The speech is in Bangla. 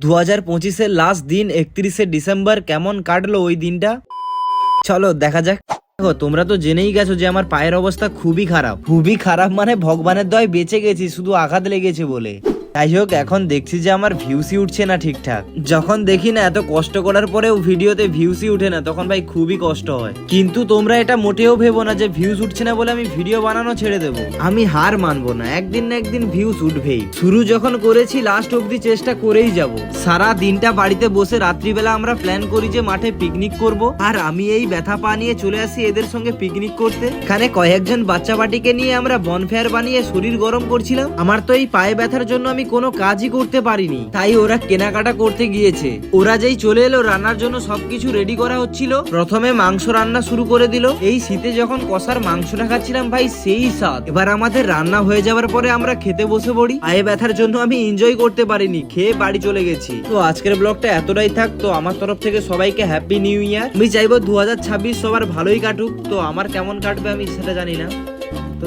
দু হাজার পঁচিশের লাস্ট দিন, একত্রিশে ডিসেম্বর, কেমন কাটলো ওই দিনটা? চলো, দেখা যাক। দেখো, তোমরা তো জেনেই গেছো যে আমার পায়ের অবস্থা খুবই খারাপ। খুবই খারাপ মানে ভগবানের দয় বেঁচে গেছি, শুধু আঘাত লেগেছে বলে। যাই হোক, এখন দেখছি যে আমার ভিউসই উঠছে না ঠিকঠাক। যখন দেখি না, এত কষ্ট করার পরেও ভিডিওতে ভিউসই উঠে না, তখন ভাই খুবই কষ্ট হয়। কিন্তু তোমরা এটা মোটেও ভেবো না যে ভিউজ উঠছে না বলে আমি ভিডিও বানানো ছেড়ে দেবো। আমি হার মানবো না, একদিন না একদিন ভিউজ উঠবেই। শুরু যখন করেছি লাস্ট অবধি চেষ্টা করেই যাব। সারা দিনটা বাড়িতে বসে রাত্রিবেলা আমরা প্ল্যান করি যে মাঠে পিকনিক করব। আর আমি এই ব্যথা পা নিয়ে চলে আসি এদের সঙ্গে পিকনিক করতে। এখানে কয়েকজন বাচ্চা বাটিকে নিয়ে আমরা বনফেয়ার বানিয়ে শরীর গরম করছিলাম। আমার তো এই পায়ে ব্যথার জন্য আমি কোনো কাজই করতে পারিনি। তাই ওরা কেনাকাটা করতে গিয়েছে। ওরা যেই চলে এলো, রান্নার জন্য সবকিছু রেডি করা হচ্ছিল। প্রথমে মাংস রান্না শুরু করে দিল। এই শীতে যখন কষার মাংসটা খাচ্ছিলাম ভাই, সেই স্বাদ। এবার আমাদের রান্না হয়ে যাওয়ার পরে আমরা খেতে বসে পড়ি। পায়ে ব্যথার জন্য আমি এনজয় করতে পারিনি, খেয়ে বাড়ি চলে গেছি। তো আজকের ব্লগটা এতটাই থাক, তো আমার তরফ থেকে সবাইকে হ্যাপি নিউ ইয়ার আমি চাইব দু হাজার ছাব্বিশ সবার ভালোই কাটুক। তো আমার কেমন কাটবে আমি সেটা জানি না। তো